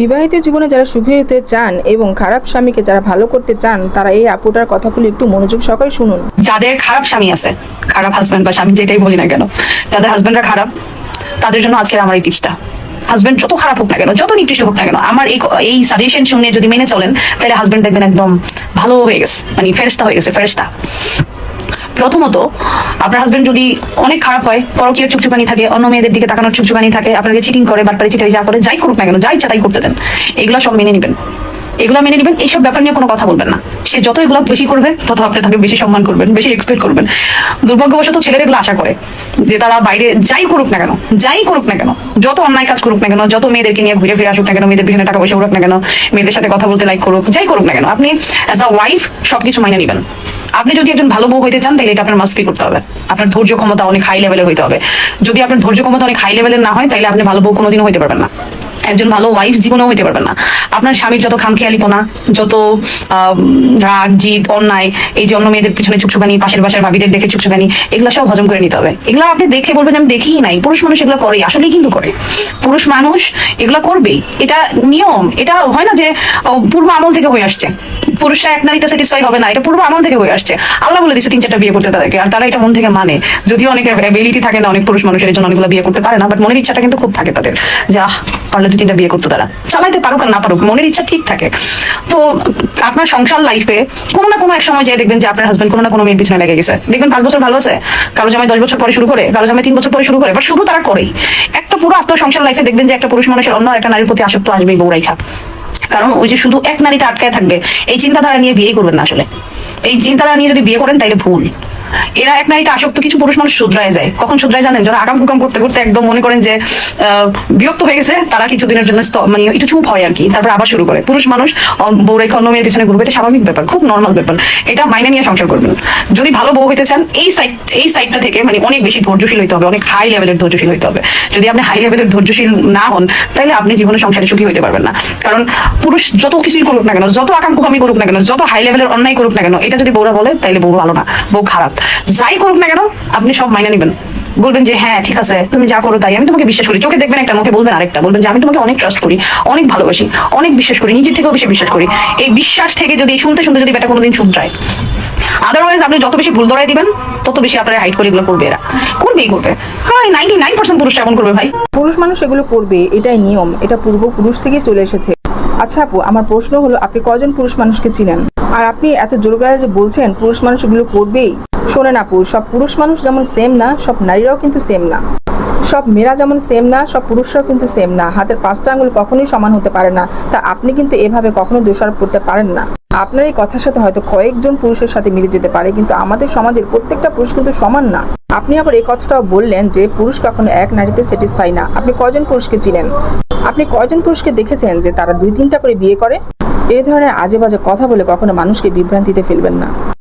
বিবাহিত জীবনে যারা সুখী হতে চান এবং খারাপ স্বামীকে যারা ভালো করতে চান, তারা এই আপুটার কথাগুলো একটু মনোযোগ সহকারে শুনুন। যাদের খারাপ স্বামী আছে, খারাপ হাজব্যান্ড বা স্বামী যেটাই বলি না কেন, যাদের হাজব্যান্ডরা খারাপ, তাদের জন্য আজকের আমার এই টিপসটা হাজব্যান্ড যত খারাপ হোক না কেন, যত নিকৃষ্ট হোক না কেন, আমার এই এই সাজেশন শুনে যদি মেনে চলেন, তাহলে হাজব্যান্ড দেখবেন একদম ভালো হয়ে গেছে মানে ফেরেস্তা হয়ে গেছে ফেরেস্তা প্রথমত, আপনার হাজবেন্ড যদি অনেক খারাপ হয়, পরকীয় চুকচুকানি থাকে, অন্য মেয়েদের দিকে তাকানোর চুকচুকানি থাকে, আপনাকে চিটিং করে বাটপারে চিটাই যা করে, যাই করুক না কেন যাই তাই করতে দেন। এগুলো সব মেনে নেবেন। এগুলো মেনে নেবেন, এইসব ব্যাপার নিয়ে কোনো কথা বলবেন না। সে যত এগুলো বেশি করবে, তত আপনি তাকে বেশি সম্মান করবেন, বেশি এক্সপেক্ট করবেন। দুর্ভাগ্যবশত ছেলেরা এগুলো আশা করে যে তারা বাইরে যাই করুক না কেন, যাই করুক না কেন, যত অন্যায় কাজ করুক না কেন, যত মেয়েদেরকে নিয়ে ঘুরে ফিরে আসুক না কেন, মেয়েদের পিছনে টাকা পয়সা উড়ুক না কেন, মেয়েদের সাথে কথা বলতে লাইক করুক, যাই করুক না কেন, আপনি অ্যাজ আ ওয়াইফ সবকিছু মাইনে নেবেন। আপনি যদি একজন ভালো বউ হইতে চান, তাহলে এটা আপনার মাস্ট করতে হবে। আপনার ধৈর্য ক্ষমতা অনেক হাই লেভেলের হইতে হবে। যদি আপনার ধৈর্য ক্ষমতা অনেক হাই লেভেলের না হয়, তাহলে আপনি ভালো বউ কোনোদিনও হইতে পারবেন না। একজন ভালো ওয়াইফ জীবনেও হইতে পারবেন না। আপনার স্বামীর যত খামখেয়ালিপনা যত রাগ, জিদ, অন্যায়, এই যে অন্য মেয়েদের পিছনে চুকচুকানি পাশের বাসার ভাবিদের দেখে চুকচুকানি এগুলো সব হজম করে নিতে হবে। এগুলো আপনি দেখে বলবেন, আমি দেখিই নাই। পুরুষ মানুষ এগুলো করে আসলেই কিন্তু করে। পুরুষ মানুষ এগুলো করবেই। এটা নিয়ম। এটা হয় না যে পূর্ব আমল থেকে হয়ে আসছে। পুরুষরা এক নারীতে স্যাটিসফাই হবে না, এটা পূর্ব আমল থেকে হয়ে আসছে। আল্লাহ বলে দিচ্ছে তিন চারটা বিয়ে করতে তাদেরকে। আর তারা এটা মন থেকে মানে। যদিও অনেক অ্যাবিলিটি থাকে না, অনেক পুরুষ মানুষের জন্য অনেকগুলো বিয়ে করতে পারে না বাট মনের ইচ্ছাটা কিন্তু খুব থাকে তাদের। যে পারলে দু তিনটা বিয়ে করতো তারা। চালাইতে পারুক আর না পারুক, মনের ইচ্ছা ঠিক থাকে। তো আপনার সংসার লাইফে কোনো না কোনো এক সময় যেয়ে দেখবেন যে আপনার হাজবেন্ড কোনো না কোনো মেয়ের পিছনে লেগে গেছে। দেখবেন পাঁচ বছর ভালো আছে, কারও জামাই দশ বছর পরে শুরু করে, কারও জামাই তিন বছর পরে শুরু করে বাট শুরু তারা করেই। একটা পুরো আস্ত সংসার লাইফে দেখবেন যে একটা পুরুষ মানুষের অন্য একটা নারীর প্রতি আসক্ত আসবেই বউরাইখা। কারণ ওই যে শুধু এক নারীতে আটকায় থাকবে, এই চিন্তাধারা নিয়ে বিয়ে করবেন না আসলে। এই চিন্তাধারা নিয়ে যদি বিয়ে করেন তাইলে ভুল। এরা এক নারীতে আসক্ত কিছু পুরুষ মানুষ শুধরায় যায়। কখন শুধরায় জানেন? যারা আগাম কুকাম করতে করতে একদম মনে করেন যে বিরক্ত হয়ে গেছে, তারা কিছুদিনের জন্য মানে একটু চুপ হয় আর কি তারপর আবার শুরু করে। পুরুষ মানুষ অন্য মেয়ের পিছনে ঘুরবে, এটা স্বাভাবিক ব্যাপার, খুব নর্মাল ব্যাপার। এটা মাইনে নিয়ে সংসার করবেন। যদি ভালো বউ হইতে চান, এই সাইড এই সাইডটা থেকে মানে অনেক বেশি ধৈর্যশীল হইতে হবে, অনেক হাই লেভেলের ধৈর্যশীল হইতে হবে। যদি আপনি হাই লেভেলের ধৈর্যশীল না হন তাহলে আপনি জীবনে সংসারে সুখী হইতে পারবেন না। কারণ পুরুষ যত কিছুই করুক না কেন, যত আকাম কুকামি করুক না কেন, যত হাই লেভেলের অন্যায় করুক না কেন, এটা যদি বউরা বলে তাহলে বউ ভালো না, বউ খারাপ। যাই করুক না কেন, আপনি সব মাইনে নেবেন। বলবেন যে হ্যাঁ ঠিক আছে, তুমি যা করো তাই, আমি তোমাকে বিশ্বাস করি। চোখে দেখবেন একটা, মুখে বলবেন আরেকটা, বলবেন যে, আমি তোমাকে অনেক ট্রাস্ট করি, অনেক ভালোবাসি, অনেক বিশ্বাস করি, নিজের থেকেও বেশি বিশ্বাস করি। এই বিশ্বাস থেকে যদি, শুনতে শুনতে যদি বেটা কোনোদিন শুধরায় আদারওয়াইজ আপনি যত বেশি ভুল ধরাই দিবেন, তত বেশি আপনার হাইট করে এগুলো করবে এরা। করবেই করবে। হ্যাঁ নাইনটি নাইন পার্সেন্ট পুরুষ এমন করবে ভাই। পুরুষ মানুষ এগুলো করবে, এটাই নিয়ম। এটা পূর্বপুরুষ থেকে চলে এসেছে। আচ্ছা আপু, আমার প্রশ্ন হলো, আপনি কজন পুরুষ মানুষকে চিনেন? আর আপনি এত জোর গলায় যে বলছেন, পুরুষ মানুষ এগুলো করবেই। শোনেন আপু, সব পুরুষ মানুষ যেমন সেম না, সব নারীরাও কিন্তু সেম না। সব মেয়েরা যেমন সেম না, সব পুরুষরাও কিন্তু সেম না। হাতের পাঁচটা আঙুল কখনোই সমান হতে পারে না। তা আপনি কিন্তু এভাবে কখনো দোষারোপ করতে পারেন না। আপনার এই কথার সাথে হয়তো কয়েকজন পুরুষের সাথে মিলে যেতে পারে, কিন্তু আমাদের সমাজের প্রত্যেকটা পুরুষ কিন্তু সমান না। আপনি আবার এই কথাটাও বললেন যে পুরুষ কখনো এক নারীতে স্যাটিসফাই না। আপনি কয়জন পুরুষকে চিনেন? আপনি কয়জন পুরুষকে দেখেছেন যে তারা দুই তিনটা করে বিয়ে করে? এই ধরনের আজে বাজে কথা বলে কখনো মানুষকে বিভ্রান্তিতে ফেলবেন না।